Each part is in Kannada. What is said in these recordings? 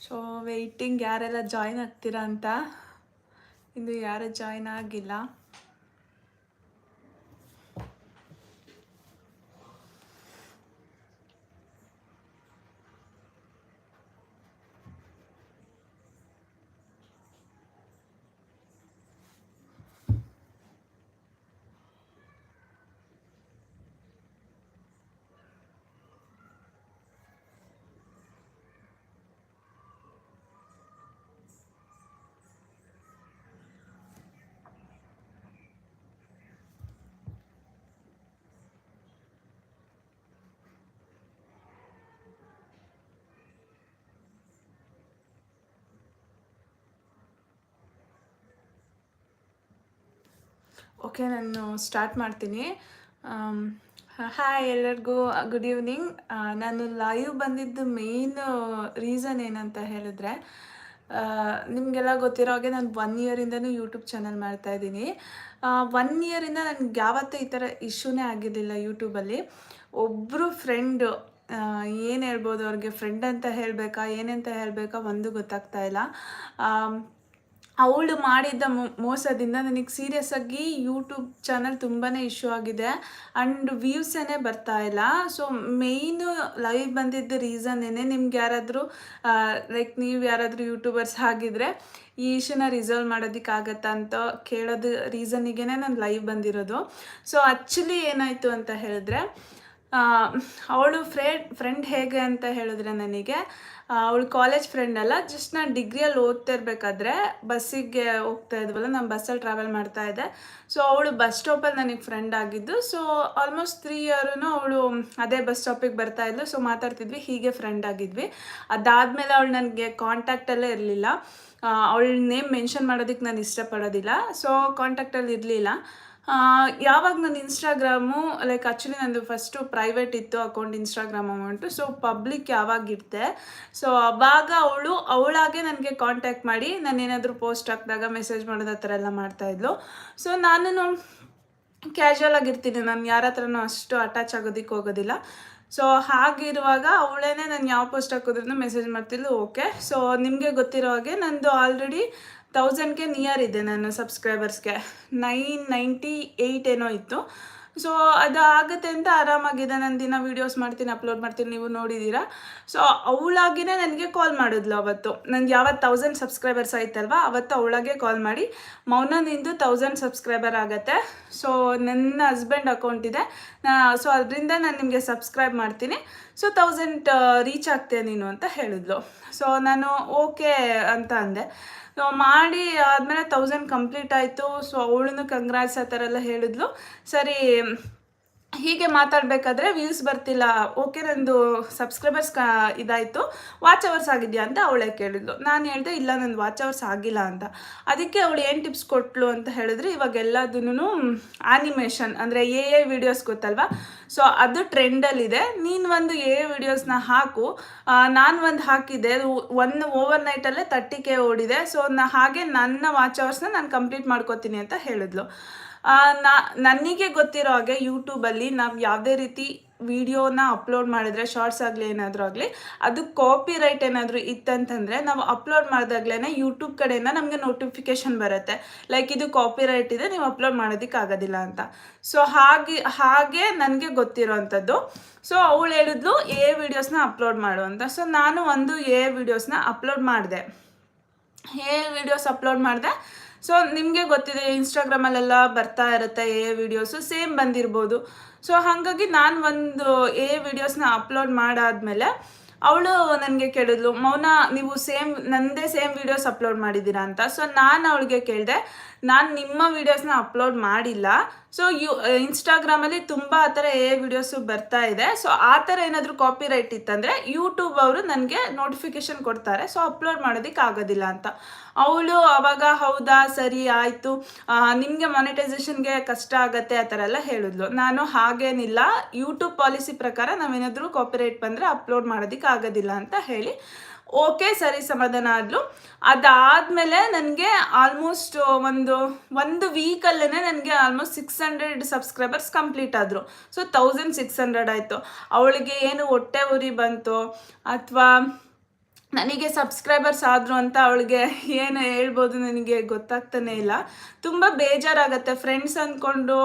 ಸೊ ವೆಯ್ಟಿಂಗ್ ಯಾರೆಲ್ಲ ಜಾಯ್ನ್ ಆಗ್ತೀರಾ ಅಂತ? ಇನ್ನು ಯಾರು ಜಾಯ್ನ್ ಆಗಿಲ್ಲ. ಓಕೆ ನಾನು ಸ್ಟಾರ್ಟ್ ಮಾಡ್ತೀನಿ. ಹಾಯ್ ಎಲ್ಲರಿಗೂ ಗುಡ್ ಈವ್ನಿಂಗ್ ನಾನು ಲೈವ್ ಬಂದಿದ್ದು ಮೇಯ್ನ್ ರೀಸನ್ ಏನಂತ ಹೇಳಿದ್ರೆ ನಿಮಗೆಲ್ಲ ಗೊತ್ತಿರೋ ಹಾಗೆ ನಾನು ಒನ್ ಇಯರಿಂದನೂ ಯೂಟ್ಯೂಬ್ ಚಾನಲ್ ಮಾಡ್ತಾ ಇದ್ದೀನಿ. ಒನ್ ಇಯರಿಂದ ನನಗೆ ಯಾವತ್ತೂ ಈ ಥರ ಇಶ್ಯೂನೇ ಆಗಿರಲಿಲ್ಲ ಯೂಟ್ಯೂಬಲ್ಲಿ ಒಬ್ಬರು ಫ್ರೆಂಡು ಏನು ಹೇಳ್ಬೋದು ಅವ್ರಿಗೆ ಫ್ರೆಂಡ್ ಅಂತ ಹೇಳಬೇಕಾ ಏನಂತ ಹೇಳಬೇಕಾ ಒಂದು ಗೊತ್ತಾಗ್ತಾ ಇಲ್ಲ. ಆಮ್, ಅವಳು ಮಾಡಿದ್ದ ಮೋಸದಿಂದ ನನಗೆ ಸೀರಿಯಸ್ ಆಗಿ ಯೂಟ್ಯೂಬ್ ಚಾನಲ್ ತುಂಬಾ ಇಶ್ಯೂ ಆಗಿದೆ. ಆ್ಯಂಡ್ ವ್ಯೂಸೇನೆ ಬರ್ತಾ ಇಲ್ಲ. ಸೊ ಮೇಯ್ನು ಲೈವ್ ಬಂದಿದ್ದ ರೀಸನ್ ಏನೇ ನಿಮ್ಗೆ ಯಾರಾದರೂ ಲೈಕ್ ನೀವು ಯಾರಾದರೂ ಯೂಟ್ಯೂಬರ್ಸ್ ಆಗಿದ್ರೆ ಈ ಇಶ್ಯೂನ ರಿಸಾಲ್ವ್ ಮಾಡೋದಕ್ಕಾಗತ್ತಾ ಅಂತ ಕೇಳೋದು ರೀಸನಿಗೆ ನಾನು ಲೈವ್ ಬಂದಿರೋದು. ಸೊ ಆ್ಯಕ್ಚುಲಿ ಏನಾಯಿತು ಅಂತ ಹೇಳಿದ್ರೆ ಅವಳು ಫ್ರೆಂಡ್ ಫ್ರೆಂಡ್ ಹೇಗೆ ಅಂತ ಹೇಳಿದ್ರೆ ನನಗೆ ಅವಳು ಕಾಲೇಜ್ ಫ್ರೆಂಡ್ ಅಲ್ಲ ಜಸ್ಟ್ ನಾನು ಡಿಗ್ರಿಯಲ್ಲಿ ಓದ್ತಾ ಇರಬೇಕಾದ್ರೆ ಬಸ್ಸಿಗೆ ಹೋಗ್ತಾ ಇದ್ವಲ್ಲ, ನಾನು ಬಸ್ಸಲ್ಲಿ ಟ್ರಾವೆಲ್ ಮಾಡ್ತಾ ಇದ್ದೆ. ಸೊ ಅವಳು ಬಸ್ ಸ್ಟಾಪಲ್ಲಿ ನನಗೆ ಫ್ರೆಂಡ್ ಆಗಿದ್ದು ಸೊ ಆಲ್ಮೋಸ್ಟ್ ತ್ರೀ ಇಯರೂ ಅವಳು ಅದೇ ಬಸ್ ಸ್ಟಾಪಿಗೆ ಬರ್ತಾ ಇದ್ಲು ಸೊ ಮಾತಾಡ್ತಿದ್ವಿ, ಹೀಗೆ ಫ್ರೆಂಡ್ ಆಗಿದ್ವಿ. ಅದಾದಮೇಲೆ ಅವಳು ನನಗೆ ಕಾಂಟ್ಯಾಕ್ಟಲ್ಲೇ ಇರಲಿಲ್ಲ. ಅವಳ ನೇಮ್ ಮೆನ್ಷನ್ ಮಾಡೋದಕ್ಕೆ ನಾನು ಇಷ್ಟಪಡೋದಿಲ್ಲ ಸೊ ಕಾಂಟ್ಯಾಕ್ಟಲ್ಲಿ ಇರಲಿಲ್ಲ. ಯಾವಾಗ ನಾನು ಇನ್ಸ್ಟಾಗ್ರಾಮು ಲೈಕ್ ಆ್ಯಕ್ಚುಲಿ ನಂದು ಫಸ್ಟು ಪ್ರೈವೇಟ್ ಇತ್ತು account Instagram amount so public ಯಾವಾಗಿರ್ತೆ so ಅವಾಗ ಅವಳು, ಅವಳಾಗೆ ನನಗೆ ಕಾಂಟ್ಯಾಕ್ಟ್ ಮಾಡಿ ನಾನು ಏನಾದರೂ ಪೋಸ್ಟ್ ಹಾಕಿದಾಗ ಮೆಸೇಜ್ ಮಾಡೋದು ಆ ಥರ ಎಲ್ಲ ಮಾಡ್ತಾಯಿದ್ಲು ಸೊ ನಾನು ಕ್ಯಾಶುವಲ್ ಆಗಿರ್ತೀನಿ ನಾನು ಯಾರ ಹತ್ರನೂ ಅಷ್ಟು ಅಟ್ಯಾಚ್ ಆಗೋದಕ್ಕೆ ಹೋಗೋದಿಲ್ಲ. ಸೊ ಹಾಗಿರುವಾಗ ಅವಳೇನೆ ನಾನು ಯಾವ ಪೋಸ್ಟ್ ಹಾಕಿದ್ರು ಮೆಸೇಜ್ ಮಾಡ್ತಿದ್ಲು ಓಕೆ ಸೊ ನಿಮಗೆ ಗೊತ್ತಿರೋ ಹಾಗೆ ನಂದು ಆಲ್ರೆಡಿ ತೌಸಂಡ್ಗೆ ನಿಯರ್ ಇದೆ ನನ್ನ ಸಬ್ಸ್ಕ್ರೈಬರ್ಸ್ಗೆ ನೈನ್ ನೈಂಟಿ ಏಯ್ಟ್ ಏನೋ ಇತ್ತು. ಸೊ ಅದು ಆಗುತ್ತೆ ಅಂತ ಆರಾಮಾಗಿದೆ. ನಾನು ದಿನ ವೀಡಿಯೋಸ್ ಮಾಡ್ತೀನಿ ಅಪ್ಲೋಡ್ ಮಾಡ್ತೀನಿ. ನೀವು ನೋಡಿದ್ದೀರಾ ಸೊ ಅವಳಾಗಿನೇ ನನಗೆ ಕಾಲ್ ಮಾಡಿದ್ಲು ಅವತ್ತು. ನನಗೆ ಯಾವತ್ತು ತೌಸಂಡ್ ಸಬ್ಸ್ಕ್ರೈಬರ್ಸ್ ಆಯ್ತಲ್ವ? ಅವತ್ತು ಅವಳಾಗೆ ಕಾಲ್ ಮಾಡಿ. ಮೌನ ನಿಂದು ತೌಸಂಡ್ ಸಬ್ಸ್ಕ್ರೈಬರ್ ಆಗುತ್ತೆ. ಸೊ ನನ್ನ ಹಸ್ಬೆಂಡ್ ಅಕೌಂಟ್ ಇದೆ. ಸೊ ಅದರಿಂದ ನಾನು ನಿಮಗೆ ಸಬ್ಸ್ಕ್ರೈಬ್ ಮಾಡ್ತೀನಿ. ಸೊ ತೌಸಂಡ್ ರೀಚ್ ಆಗ್ತೀಯ ನೀನು ಅಂತ ಹೇಳಿದ್ಲು. ಸೊ ನಾನು ಓಕೆ ಅಂತ ಅಂದೆ. ಸೊ ಮಾಡಿ ಆದಮೇಲೆ ತೌಸಂಡ್ ಕಂಪ್ಲೀಟ್ ಆಯಿತು. ಸೊ ಅವಳನ್ನು ಕಂಗ್ರಾಟ್ಸ್ ಆ ಥರ ಎಲ್ಲ ಹೇಳಿದ್ಲು. ಸರಿ ಹೀಗೆ ಮಾತಾಡಬೇಕಾದ್ರೆ ವ್ಯೂಸ್ ಬರ್ತಿಲ್ಲ. ಓಕೆ ನಂದು ಸಬ್ಸ್ಕ್ರೈಬರ್ಸ್ ಇದಾಯಿತು. ವಾಚ್ ಅವರ್ಸ್ ಆಗಿದೆಯಾ ಅಂತ ಅವಳೇ ಕೇಳಿದ್ಲು. ನಾನು ಹೇಳಿದೆ, ಇಲ್ಲ ನಂದು ವಾಚ್ ಅವರ್ಸ್ ಆಗಿಲ್ಲ ಅಂತ. ಅದಕ್ಕೆ ಅವಳು ಏನು ಟಿಪ್ಸ್ ಕೊಟ್ಲು ಅಂತ ಹೇಳಿದ್ರೆ ಇವಾಗ ಎಲ್ಲದನ್ನು ಆನಿಮೇಷನ್ ಅಂದರೆ ಎ ಎ ವಿಡಿಯೋಸ್ ಗೊತ್ತಲ್ವಾ? ಸೊ ಅದು ಟ್ರೆಂಡಲ್ಲಿದೆ ನೀನು ಒಂದು ಎ ಎ ವಿಡಿಯೋಸ್ನ ಹಾಕು. ನಾನು ಒಂದು ಹಾಕಿದ್ದೆ. ಅದು ಒನ್ ಓವರ್ ನೈಟಲ್ಲೇ ತರ್ಟಿ ಕೆ ಓಡಿದೆ. ಸೊ ನಾ ಹಾಗೆ ನನ್ನ ವಾಚ್ ಅವರ್ಸ್ನ ನಾನು ಕಂಪ್ಲೀಟ್ ಮಾಡ್ಕೋತೀನಿ ಅಂತ ಹೇಳಿದ್ಲು. ನಾ, ನನಗೆ ಗೊತ್ತಿರೋ ಹಾಗೆ ಯೂಟ್ಯೂಬಲ್ಲಿ ನಾವು ಯಾವುದೇ ರೀತಿ ವಿಡಿಯೋನ ಅಪ್ಲೋಡ್ ಮಾಡಿದ್ರೆ ಶಾರ್ಟ್ಸ್ ಆಗಲಿ ಏನಾದರೂ ಆಗಲಿ, ಅದು ಕಾಪಿ ರೈಟ್ ಏನಾದರೂ ಇತ್ತಂತಂದರೆ, ನಾವು ಅಪ್ಲೋಡ್ ಮಾಡಿದಾಗ್ಲೇ ಯೂಟ್ಯೂಬ್ ಕಡೆಯಿಂದ ನಮಗೆ ನೋಟಿಫಿಕೇಶನ್ ಬರುತ್ತೆ. ಲೈಕ್ ಇದು ಕಾಪಿ ರೈಟ್ ಇದೆ, ನೀವು ಅಪ್ಲೋಡ್ ಮಾಡೋದಕ್ಕೆ ಆಗೋದಿಲ್ಲ ಅಂತ. ಸೊ ಹಾಗೆ ಹಾಗೆ ನನಗೆ ಗೊತ್ತಿರೋ ಅಂಥದ್ದು ಸೊ ಅವಳು ಹೇಳಿದ್ಲು ಎ ವಿಡಿಯೋಸ್ನ ಅಪ್ಲೋಡ್ ಮಾಡು ಅಂತ. ಸೊ ನಾನು ಒಂದು ಎ ವಿಡಿಯೋಸ್ನ ಅಪ್ಲೋಡ್ ಮಾಡಿದೆ. ಎ ವಿಡಿಯೋಸ್ ಅಪ್ಲೋಡ್ ಮಾಡಿದೆ. ಸೊ ನಿಮಗೆ ಗೊತ್ತಿದೆ ಇನ್ಸ್ಟಾಗ್ರಾಮಲ್ಲೆಲ್ಲ ಬರ್ತಾ ಇರುತ್ತೆ ಎ ವಿಡಿಯೋಸು ಸೇಮ್ ಬಂದಿರ್ಬೋದು. ಸೊ ಹಾಗಾಗಿ ನಾನು ಒಂದು ಎ ವಿಡಿಯೋಸ್ನ ಅಪ್ಲೋಡ್ ಮಾಡಾದ್ಮೇಲೆ ಅವಳು ನನಗೆ ಕೇಳಿದ್ಲು, ಮೌನ, ನೀವು ಸೇಮ್ ನನ್ನದೇ ಸೇಮ್ ವಿಡಿಯೋಸ್ ಅಪ್ಲೋಡ್ ಮಾಡಿದ್ದೀರಾ ಅಂತ? ಸೊ ನಾನು ಅವಳಿಗೆ ಕೇಳಿದೆ, ನಾನು ನಿಮ್ಮ ವೀಡಿಯೋಸ್ನ ಅಪ್ಲೋಡ್ ಮಾಡಿಲ್ಲ. ಸೊ ಯು ಇನ್ಸ್ಟಾಗ್ರಾಮಲ್ಲಿ ತುಂಬ ಆ ಥರ ಎ ವಿಡಿಯೋಸು ಬರ್ತಾ ಇದೆ. ಸೊ ಆ ಥರ ಏನಾದರೂ ಕಾಪಿ ರೈಟ್ ಇತ್ತಂದರೆ ಯೂಟ್ಯೂಬ್ ಅವರು ನನಗೆ ನೋಟಿಫಿಕೇಶನ್ ಕೊಡ್ತಾರೆ. ಸೊ ಅಪ್ಲೋಡ್ ಮಾಡೋದಕ್ಕೆ ಆಗೋದಿಲ್ಲ ಅಂತ. ಅವಳು ಅವಾಗ, ಹೌದಾ, ಸರಿ, ಆಯಿತು. ನಿಮಗೆ ಮಾನಿಟೈಸೇಷನ್ಗೆ ಕಷ್ಟ ಆಗತ್ತೆ, ಆ ಥರ ಎಲ್ಲ ಹೇಳಿದ್ಲು. ನಾನು ಹಾಗೇನಿಲ್ಲ. ಯೂಟ್ಯೂಬ್ ಪಾಲಿಸಿ ಪ್ರಕಾರ ನಾವೇನಾದರೂ ಕಾಪಿರೈಟ್ ಬಂದರೆ ಅಪ್ಲೋಡ್ ಮಾಡೋದಕ್ಕೆ ಆಗೋದಿಲ್ಲ ಅಂತ ಹೇಳಿ ಓಕೆ, ಸರಿ ಸಮಾಧಾನ ಆದ್ಲು. ಅದಾದಮೇಲೆ ನನಗೆ ಆಲ್ಮೋಸ್ಟ್ ಒಂದು ಒಂದು ವೀಕಲ್ಲೇ ನನಗೆ almost six hundred subscribers complete ಆದರು. ಸೊ ತೌಸಂಡ್ ಸಿಕ್ಸ್ ಹಂಡ್ರೆಡ್ ಆಯಿತು. ಅವಳಿಗೆ ಏನು ಹೊಟ್ಟೆ ಉರಿ ಬಂತು, ಅಥವಾ ನನಗೆ ಸಬ್ಸ್ಕ್ರೈಬರ್ಸ್ ಆದರು ಅಂತ ಅವಳಿಗೆ ಏನು ಹೇಳ್ಬೋದು ನನಗೆ ಗೊತ್ತಾಗ್ತಾನೆ ಇಲ್ಲ. ತುಂಬ ಬೇಜಾರಾಗುತ್ತೆ. ಫ್ರೆಂಡ್ಸ್ ಅಂದ್ಕೊಂಡು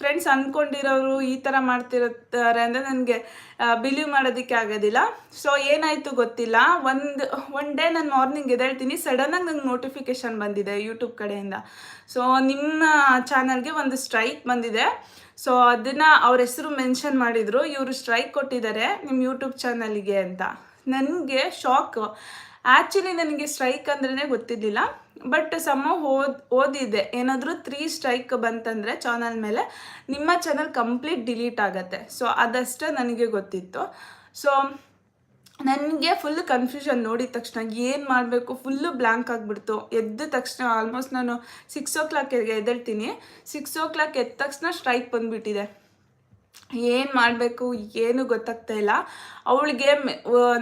ಫ್ರೆಂಡ್ಸ್ ಅಂದ್ಕೊಂಡಿರೋರು ಈ ಥರ ಮಾಡ್ತಿರ್ತಾರೆ ಅಂದರೆ ನನಗೆ ಬಿಲೀವ್ ಮಾಡೋದಕ್ಕೆ ಆಗೋದಿಲ್ಲ. ಸೊ ಏನಾಯಿತು ಗೊತ್ತಿಲ್ಲ. ಒಂದು ಒನ್ ಡೇ ನಾನು ಮಾರ್ನಿಂಗ್ ಎದ್ದೇಳ್ತೀನಿ. ಸಡನ್ನಾಗಿ ನಂಗೆ ನೋಟಿಫಿಕೇಷನ್ ಬಂದಿದೆ ಯೂಟ್ಯೂಬ್ ಕಡೆಯಿಂದ. ಸೊ ನಿಮ್ಮ ಚಾನಲ್ಗೆ ಒಂದು ಸ್ಟ್ರೈಕ್ ಬಂದಿದೆ. ಸೊ ಅದನ್ನು ಅವ್ರ ಹೆಸರು ಮೆನ್ಷನ್ ಮಾಡಿದರು. ಇವರು ಸ್ಟ್ರೈಕ್ ಕೊಟ್ಟಿದ್ದಾರೆ ನಿಮ್ಮ ಯೂಟ್ಯೂಬ್ ಚಾನಲ್ಗೆ ಅಂತ. ನನಗೆ ಶಾಕ್ ಆ್ಯಕ್ಚುಲಿ ನನಗೆ ಸ್ಟ್ರೈಕ್ ಅಂದ್ರೇ ಗೊತ್ತಿದ್ದಿಲ್ಲ ಬಟ್ ಸಮ ಓದ್ ಓದಿದೆ ಏನಾದರೂ ತ್ರೀ ಸ್ಟ್ರೈಕ್ ಬಂತಂದರೆ ಚಾನಲ್ ಮೇಲೆ ನಿಮ್ಮ ಚಾನಲ್ ಕಂಪ್ಲೀಟ್ ಡಿಲೀಟ್ ಆಗುತ್ತೆ. ಸೊ ಅದಷ್ಟೇ ನನಗೆ ಗೊತ್ತಿತ್ತು. ಸೊ ನನಗೆ ಫುಲ್ ಕನ್ಫ್ಯೂಷನ್ ನೋಡಿದ ತಕ್ಷಣ ಏನು ಮಾಡಬೇಕು ಫುಲ್ಲು ಬ್ಲ್ಯಾಂಕ್ ಆಗಿಬಿಡ್ತು. ಎದ್ದ ತಕ್ಷಣ ಆಲ್ಮೋಸ್ಟ್ ನಾನು ಸಿಕ್ಸ್ ಓ ಕ್ಲಾಕ್ ಎದ್ದೇಳ್ತೀನಿ. ಸಿಕ್ಸ್ ಓ ಕ್ಲಾಕ್ ಎದ್ದ ತಕ್ಷಣ ಸ್ಟ್ರೈಕ್ ಬಂದುಬಿಟ್ಟಿದೆ. ಏನು ಮಾಡಬೇಕು, ಏನು ಗೊತ್ತಾಗ್ತಾ ಇಲ್ಲ. ಅವಳಿಗೆ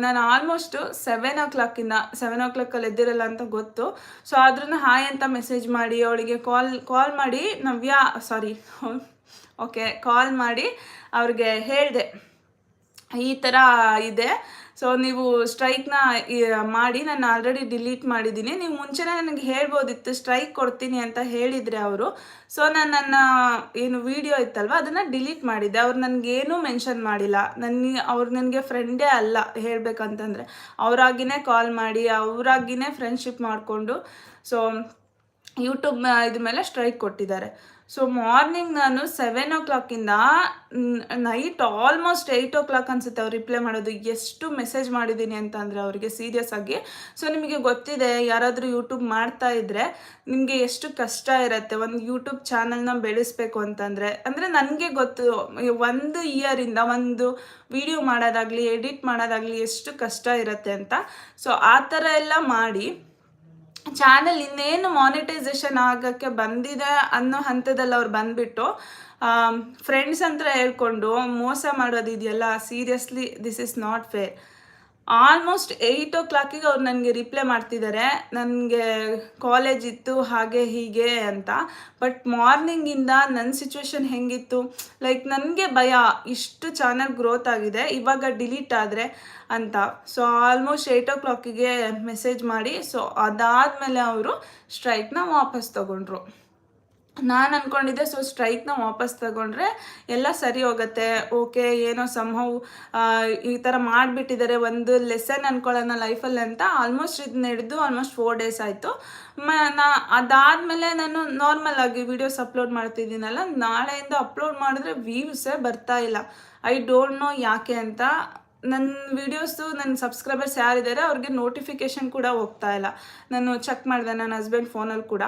ನಾನು ಆಲ್ಮೋಸ್ಟು ಸೆವೆನ್ ಓ ಕ್ಲಾಕಿಂದ ಸೆವೆನ್ ಓ ಕ್ಲಾಕಲ್ಲಿ ಎದ್ದಿರಲ್ಲ ಅಂತ ಗೊತ್ತು. ಸೊ ಆದ್ರೂ ಹಾಯ್ ಅಂತ ಮೆಸೇಜ್ ಮಾಡಿ, ಅವಳಿಗೆ ಕಾಲ್ ಕಾಲ್ ಮಾಡಿ, ನವ್ಯ ಸಾರಿ ಓಕೆ ಕಾಲ್ ಮಾಡಿ, ಅವ್ರಿಗೆ ಹೇಳಿದೆ. ಈ ಥರ ಇದೆ. ಸೊ ನೀವು ಸ್ಟ್ರೈಕ್ನ ಮಾಡಿ ನಾನು ಆಲ್ರೆಡಿ ಡಿಲೀಟ್ ಮಾಡಿದ್ದೀನಿ. ನೀವು ಮುಂಚೆನೇ ನನಗೆ ಹೇಳ್ಬೋದಿತ್ತು ಸ್ಟ್ರೈಕ್ ಕೊಡ್ತೀನಿ ಅಂತ ಹೇಳಿದರೆ ಅವರು. ಸೊ ನಾನು ನನ್ನ, ಏನು ವಿಡಿಯೋ ಇತ್ತಲ್ವ, ಅದನ್ನು ಡಿಲೀಟ್ ಮಾಡಿದ್ದೆ ಅವ್ರು ನನಗೇನೂ ಮೆನ್ಷನ್ ಮಾಡಿಲ್ಲ. ನನ್ನ, ಅವ್ರು ನನಗೆ ಫ್ರೆಂಡೇ ಅಲ್ಲ ಹೇಳಬೇಕಂತಂದರೆ. ಅವರಾಗಿನೇ ಕಾಲ್ ಮಾಡಿ, ಅವರಾಗಿನೇ ಫ್ರೆಂಡ್ಶಿಪ್ ಮಾಡಿಕೊಂಡು. ಸೊ ಯೂಟ್ಯೂಬ್ ಇದ ಮೇಲೆ ಸ್ಟ್ರೈಕ್ ಕೊಟ್ಟಿದ್ದಾರೆ. ಸೊ ಮಾರ್ನಿಂಗ್ ನಾನು ಸೆವೆನ್ ಓ ಕ್ಲಾಕಿಂದ night almost eight o'clock ಅನ್ಸುತ್ತೆ ಅವ್ರು ರಿಪ್ಲೈ ಮಾಡೋದು. ಎಷ್ಟು ಮೆಸೇಜ್ ಮಾಡಿದ್ದೀನಿ ಅಂತ ಅಂದರೆ ಅವರಿಗೆ ಸೀರಿಯಸ್ ಆಗಿ. ಸೊ ನಿಮಗೆ ಗೊತ್ತಿದೆ, ಯಾರಾದರೂ ಯೂಟ್ಯೂಬ್ ಮಾಡ್ತಾ ಇದ್ದರೆ ನಿಮಗೆ ಎಷ್ಟು ಕಷ್ಟ ಇರುತ್ತೆ. ಒಂದು ಯೂಟ್ಯೂಬ್ ಚಾನಲ್ನ ಬೆಳೆಸ್ಬೇಕು ಅಂತಂದರೆ, ಅಂದರೆ ನನಗೆ ಗೊತ್ತು, ಒಂದು ಇಯರಿಂದ ಒಂದು ವಿಡಿಯೋ ಮಾಡೋದಾಗಲಿ ಎಡಿಟ್ ಮಾಡೋದಾಗಲಿ ಎಷ್ಟು ಕಷ್ಟ ಇರುತ್ತೆ ಅಂತ. ಸೊ ಆ ಥರ ಎಲ್ಲ ಮಾಡಿ ಚಾನಲ್ ಇನ್ನೇನು ಮಾನಿಟೈಸೇಷನ್ ಆಗೋಕ್ಕೆ ಬಂದಿದೆ ಅನ್ನೋ ಹಂತದಲ್ಲಿ ಅವ್ರು ಬಂದ್ಬಿಟ್ಟು ಫ್ರೆಂಡ್ಸ್ ಅಂತ ಹೇಳ್ಕೊಂಡು ಮೋಸ ಮಾಡೋದಿದೆಯಲ್ಲ seriously this is not fair almost eight ಓ ಕ್ಲಾಕಿಗೆ ಅವ್ರು ನನಗೆ ರಿಪ್ಲೈ ಮಾಡ್ತಿದ್ದಾರೆ ನನಗೆ ಕಾಲೇಜ್ ಇತ್ತು, ಹಾಗೆ ಹೀಗೆ ಅಂತ. ಬಟ್ ಮಾರ್ನಿಂಗಿಂದ ನನ್ನ ಸಿಚುವೇಶನ್ ಹೆಂಗಿತ್ತು? ಲೈಕ್ ನನಗೆ ಭಯ. ಇಷ್ಟು ಚಾನಲ್ ಗ್ರೋತ್ ಆಗಿದೆ. ಇವಾಗ ಡಿಲೀಟ್ ಆದರೆ ಅಂತ. ಸೊ ಆಲ್ಮೋಸ್ಟ್ ಏಯ್ಟ್ ಓ ಕ್ಲಾಕಿಗೆ ಮೆಸೇಜ್ ಮಾಡಿ. ಸೊ ಅದಾದಮೇಲೆ ಅವರು ಸ್ಟ್ರೈಕ್ನ ವಾಪಸ್ ತೊಗೊಂಡ್ರು. ನಾನು ಅಂದ್ಕೊಂಡಿದ್ದೆ ಸೊ ಸ್ಟ್ರೈಕ್ನ ವಾಪಸ್ ತಗೊಂಡ್ರೆ ಎಲ್ಲ ಸರಿ ಹೋಗುತ್ತೆ. ಓಕೆ ಏನೋ ಸಂಹವ್ ಈ ಥರ ಮಾಡಿಬಿಟ್ಟಿದ್ದಾರೆ ಒಂದು ಲೆಸನ್ ಅಂದ್ಕೊಳ್ಳೋಣ ಲೈಫಲ್ಲಿ ಅಂತ ಆಲ್ಮೋಸ್ಟ್ ಇದು ಹಿಡಿದು ಆಲ್ಮೋಸ್ಟ್ ಫೋರ್ ಡೇಸ್ ಆಯಿತು. ಮ, ನಾ, ಅದಾದಮೇಲೆ ನಾನು ನಾರ್ಮಲ್ ಆಗಿ ವೀಡಿಯೋಸ್ ಅಪ್ಲೋಡ್ ಮಾಡ್ತಿದ್ದೀನಲ್ಲ, ನಾಳೆಯಿಂದ ಅಪ್ಲೋಡ್ ಮಾಡಿದ್ರೆ ವ್ಯೂಸೇ ಬರ್ತಾ ಇಲ್ಲ. ಐ ಡೋಂಟ್ ನೋ ಯಾಕೆ ಅಂತ ನನ್ನ ವೀಡಿಯೋಸು ನನ್ನ ಸಬ್ಸ್ಕ್ರೈಬರ್ಸ್ ಯಾರಿದ್ದಾರೆ ಅವ್ರಿಗೆ ನೋಟಿಫಿಕೇಷನ್ ಕೂಡ ಹೋಗ್ತಾ ಇಲ್ಲ. ನಾನು ಚೆಕ್ ಮಾಡಿದೆ ನನ್ನ ಹಸ್ಬೆಂಡ್ ಫೋನಲ್ಲಿ ಕೂಡ.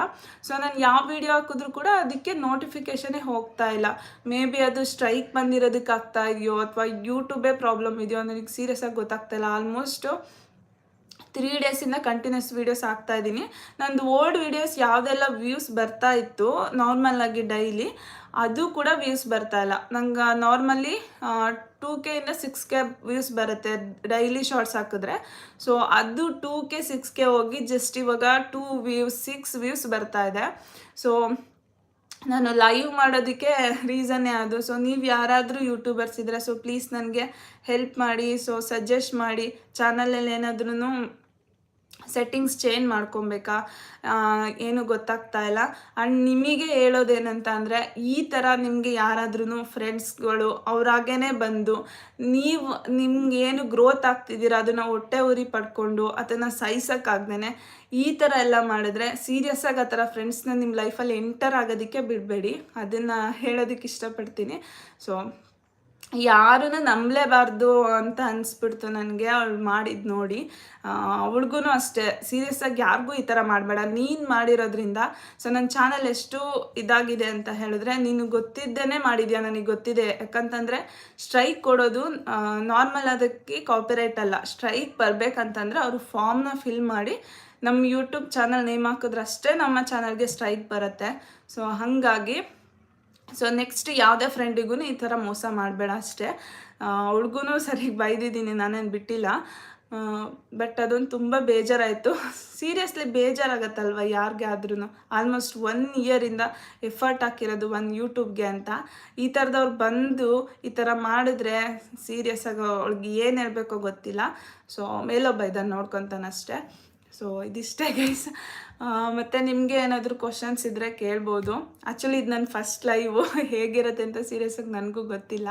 ಸೊ ನಾನು ಯಾವ ವೀಡಿಯೋ ಹಾಕಿದ್ರು ಕೂಡ ಅದಕ್ಕೆ ನೋಟಿಫಿಕೇಷನೇ ಹೋಗ್ತಾ ಇಲ್ಲ. ಮೇ ಬಿ ಅದು ಸ್ಟ್ರೈಕ್ ಬಂದಿರೋದಕ್ಕೆ ಆಗ್ತಾ ಇದೆಯೋ, ಅಥವಾ ಯೂಟ್ಯೂಬೇ ಪ್ರಾಬ್ಲಮ್ ಇದೆಯೋ ನನಗೆ ಸೀರಿಯಸ್ ಆಗಿ ಗೊತ್ತಾಗ್ತಾ ಇಲ್ಲ. ಆಲ್ಮೋಸ್ಟು ತ್ರೀ ಡೇಸಿಂದ ಕಂಟಿನ್ಯೂಸ್ ವೀಡಿಯೋಸ್ ಹಾಕ್ತಾ ಇದ್ದೀನಿ. ನಂದು ಓಲ್ಡ್ ವೀಡಿಯೋಸ್ ಯಾವುದೆಲ್ಲ ವ್ಯೂಸ್ ಬರ್ತಾ ಇತ್ತು ನಾರ್ಮಲ್ ಆಗಿ ಡೈಲಿ ಅದು ಕೂಡ ವ್ಯೂಸ್ ಬರ್ತಾ ಇಲ್ಲ. ನಂಗೆ ನಾರ್ಮಲಿ ಟೂ ಕೆ ಇಂದ ಸಿಕ್ಸ್ ಕೆ ವ್ಯೂಸ್ ಬರುತ್ತೆ ಡೈಲಿ ಶಾರ್ಟ್ಸ್ ಹಾಕಿದ್ರೆ. ಸೊ ಅದು ಟೂ ಕೆ ಸಿಕ್ಸ್ ಕೆ ಹೋಗಿ ಜಸ್ಟ್ ಇವಾಗ ಟೂ ವ್ಯೂಸ್ ಸಿಕ್ಸ್ ವ್ಯೂಸ್ ಬರ್ತಾ ಇದೆ. ಸೊ ನಾನು ಲೈವ್ ಮಾಡೋದಕ್ಕೆ ರೀಸನ್ನೇ ಅದು. ಸೊ ನೀವು ಯಾರಾದರೂ ಯೂಟ್ಯೂಬರ್ಸ್ ಇದ್ದರೆ ಸೊ ಪ್ಲೀಸ್ ನನಗೆ ಹೆಲ್ಪ್ ಮಾಡಿ ಸೊ ಸಜೆಸ್ಟ್ ಮಾಡಿ. ಚಾನಲಲ್ಲಿ ಏನಾದ್ರೂ ಸೆಟ್ಟಿಂಗ್ಸ್ ಚೇಂಜ್ ಮಾಡ್ಕೊಬೇಕಾ? ಏನು ಗೊತ್ತಾಗ್ತಾ ಇಲ್ಲ. ಆ್ಯಂಡ್ ನಿಮಗೆ ಹೇಳೋದೇನಂತ ಅಂದರೆ, ಈ ಥರ ನಿಮಗೆ ಯಾರಾದ್ರೂ ಫ್ರೆಂಡ್ಸ್ಗಳು ಅವರಾಗೇ ಬಂದು ನೀವು, ನಿಮ್ಗೆ ಏನು ಗ್ರೋತ್ ಆಗ್ತಿದ್ದೀರ, ಅದನ್ನು ಹೊಟ್ಟೆ ಉರಿ ಪಡ್ಕೊಂಡು, ಅದನ್ನು ಸಹಿಸೋಕ್ಕಾಗ್ದೇ ಈ ಥರ ಎಲ್ಲ ಮಾಡಿದ್ರೆ ಸೀರಿಯಸ್ ಆಗಿ ಆ ಥರ ಫ್ರೆಂಡ್ಸ್ನ ನಿಮ್ಮ ಲೈಫಲ್ಲಿ ಎಂಟರ್ ಆಗೋದಕ್ಕೆ ಬಿಡಬೇಡಿ. ಅದನ್ನು ಹೇಳೋದಕ್ಕೆ ಇಷ್ಟಪಡ್ತೀನಿ. ಸೊ ಯಾರನ್ನು ನಂಬಲೇಬಾರ್ದು ಅಂತ ಅನಿಸ್ಬಿಡ್ತು ನನಗೆ. ಅವಳು ಮಾಡಿದ್ದು ನೋಡಿ. ಅವಳಿಗೂ ಅಷ್ಟೇ. ಸೀರಿಯಸ್ ಆಗಿ ಯಾರಿಗೂ ಈ ಥರ ಮಾಡಬೇಡ. ನೀನು ಮಾಡಿರೋದ್ರಿಂದ ಸೊ ನನ್ನ ಚಾನಲ್ ಎಷ್ಟು ಇದಾಗಿದೆ ಅಂತ ಹೇಳಿದ್ರೆ, ನೀನು ಗೊತ್ತಿದ್ದೇನೆ ಮಾಡಿದ್ಯಾ ನನಗೆ ಗೊತ್ತಿದೆ. ಯಾಕಂತಂದರೆ, ಸ್ಟ್ರೈಕ್ ಕೊಡೋದು ನಾರ್ಮಲ್ ಅದಕ್ಕೆ ಕಾಪಿರೈಟ್ ಅಲ್ಲ. ಸ್ಟ್ರೈಕ್ ಬರಬೇಕಂತಂದರೆ ಅವರು ಫಾರ್ಮ್ನ ಫಿಲ್ ಮಾಡಿ ನಮ್ಮ ಯೂಟ್ಯೂಬ್ ಚಾನಲ್ ನೇಮ್ ಹಾಕಿದ್ರೆ ಅಷ್ಟೇ ನಮ್ಮ ಚಾನಲ್ಗೆ ಸ್ಟ್ರೈಕ್ ಬರುತ್ತೆ. ಸೊ, ಹಾಗಾಗಿ ಸೊ ನೆಕ್ಸ್ಟ್ ಯಾವುದೇ ಫ್ರೆಂಡಿಗೂ ಈ ಥರ ಮೋಸ ಮಾಡಬೇಡ ಅಷ್ಟೇ. ಅವಳಿಗೂ ಸರಿಗೆ ಬೈದಿದ್ದೀನಿ, ನಾನೇನು ಬಿಟ್ಟಿಲ್ಲ. ಬಟ್ ಅದೊಂದು ತುಂಬ ಬೇಜಾರಾಯಿತು. ಸೀರಿಯಸ್ಲಿ ಬೇಜಾರಾಗತ್ತಲ್ವ ಯಾರಿಗೆ ಆದ್ರೂ ಆಲ್ಮೋಸ್ಟ್ ಒನ್ ಇಯರಿಂದ ಎಫರ್ಟ್ ಹಾಕಿರೋದು ಒಂದು ಯೂಟ್ಯೂಬ್ಗೆ ಅಂತ. ಈ ಥರದವ್ರು ಬಂದು ಈ ಥರ ಮಾಡಿದ್ರೆ ಸೀರಿಯಸ್ ಆಗಿ ಅವ್ಳಿಗೆ ಏನು ಹೇಳಬೇಕೋ ಗೊತ್ತಿಲ್ಲ. ಸೊ ಮೇಲೊಬ್ಬ ಇದನ್ನು ನೋಡ್ಕೊತಾನಷ್ಟೇ. ಸೊ ಇದಿಷ್ಟೇ ಗೈಸ್ ಮತ್ತು ನಿಮಗೆ ಏನಾದರೂ ಕ್ವಶನ್ಸ್ ಇದ್ದರೆ ಕೇಳ್ಬೋದು. ಆ್ಯಕ್ಚುಲಿ ಇದು ನನ್ನ ಫಸ್ಟ್ ಲೈವು ಹೇಗಿರುತ್ತೆ ಅಂತ ಸೀರಿಯಸ್ಸಾಗಿ ನನಗೂ ಗೊತ್ತಿಲ್ಲ.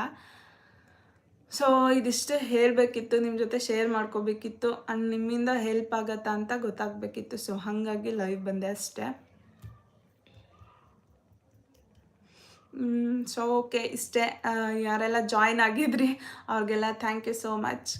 ಸೊ ಇದಿಷ್ಟು ಹೇಳಬೇಕಿತ್ತು. ನಿಮ್ಮ ಜೊತೆ ಶೇರ್ ಮಾಡ್ಕೋಬೇಕಿತ್ತು. ಆ್ಯಂಡ್ ನಿಮ್ಮಿಂದ ಹೆಲ್ಪ್ ಆಗತ್ತಾ ಅಂತ ಗೊತ್ತಾಗಬೇಕಿತ್ತು. ಸೊ ಹಾಗಾಗಿ ಲೈವ್ ಬಂದೆ ಅಷ್ಟೇ. ಸೊ ಓಕೆ ಇಷ್ಟೇ. ಯಾರೆಲ್ಲ ಜಾಯ್ನ್ ಆಗಿದ್ರಿ, ಅವ್ರಿಗೆಲ್ಲ ಥ್ಯಾಂಕ್ ಯು ಸೋ ಮಚ್